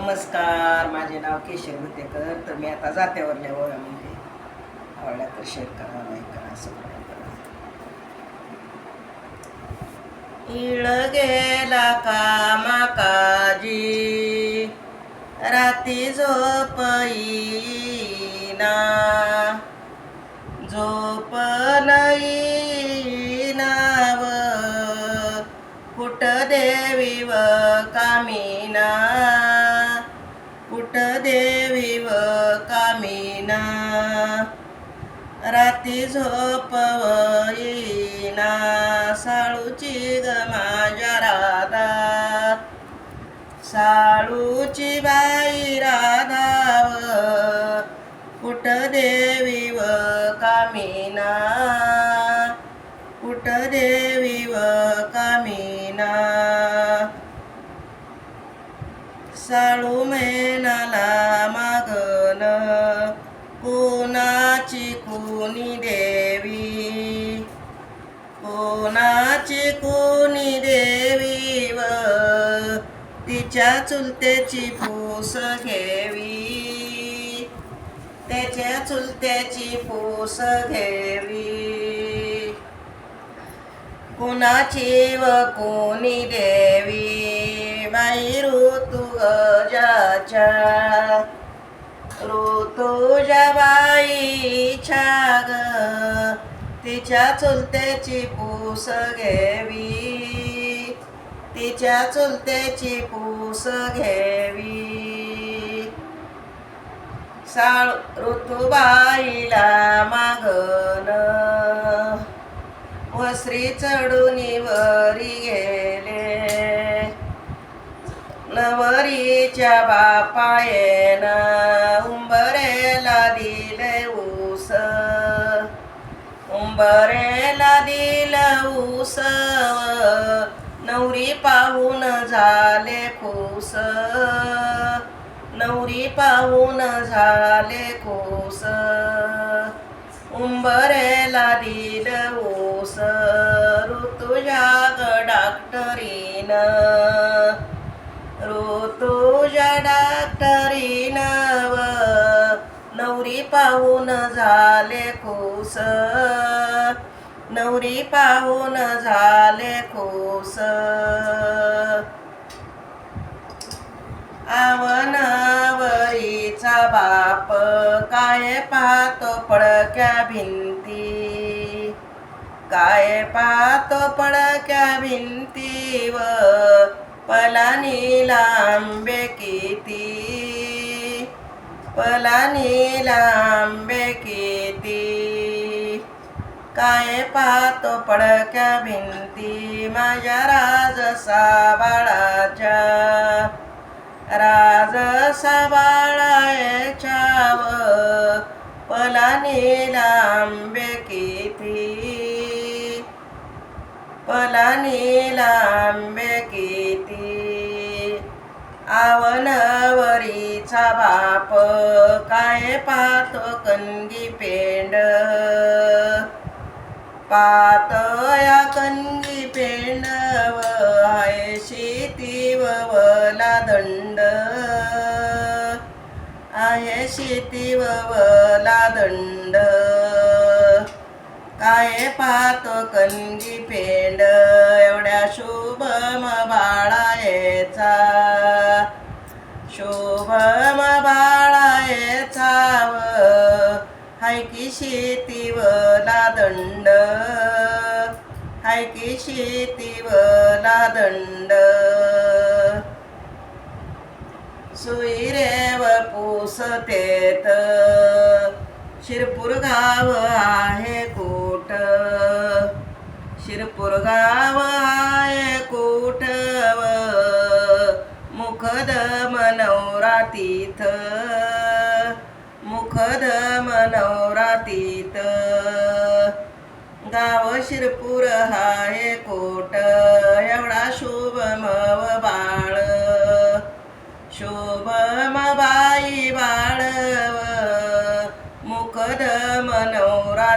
नमस्कार माझे नाव केशव भुतेकर तर मी आता जात्यावर लिहावं म्हणजे आवडला तर शेअर करा लाईक करा सबस्क्राईब करा. इळ गेला का माकाजी? राती झोप नाही झोप नाव कुट देवी व कामी ती झोप येईना साळूची ग माझ्या राधा साळूची बाई राधाव कुट देवी व कामिना? कुट देवी व कामिना? साळू मेनाला कोणाची कोणी देवी व तिच्या चुलत्याची पूस घेवी त्याच्या चुलत्याची पूस घेवी कुणाची व कोणी देवी? माई ऋतू गजाच्या ऋतुजा बाईच्या ग तिच्या चुलत्याची पूस घेवी तिच्या चुलत्याची पूस घेवी साळ ऋतुबाईला मागन. वस्त्री चढून वरी गेले. नवरीच्या बापायन उंबरेला दिले ऊस. उंबरेला दिल उसव नवरी पाहून झाले खुस. नवरी पाहून झाले खुस. उंबरेला दिल ऊस ऋतुजा नवरी पाहून झाले खुस नवरी पाहून झाले खुस आवनावरीचा बाप काय पाहतो पडक्या भिंती? काय पाहतो पडक्या भिंतीव पलानी लांबे किती? पलानी लांबे किती? काय पाहतो पडक्या भिंती? माझ्या राजसा बाळाच्या राजसा व पलानी लांबे किती? पलानी लांबे किती? तुमचा बाप काय पाहतो कणगी पेंड? पातया कणगी पेंड आहे शेती वला दंड. आहे शेती वला दंड. काय पाहतो कणगी पेंड? शोभम बाळायचाव हाय की शेतीवला दंड. हाय की शेतीवला दंड. सुईरेव पुसतेत शिरपूर गाव आहे कोट. शिरपूर गाव मुखद मनौरा तीथ मुखद मनौरा तीथ गाव शिरपूर हाय कोट एवढा शुभ मव बाळ. शोभम बाई बाळ मुखद मनौरा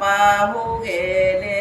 पाहू गे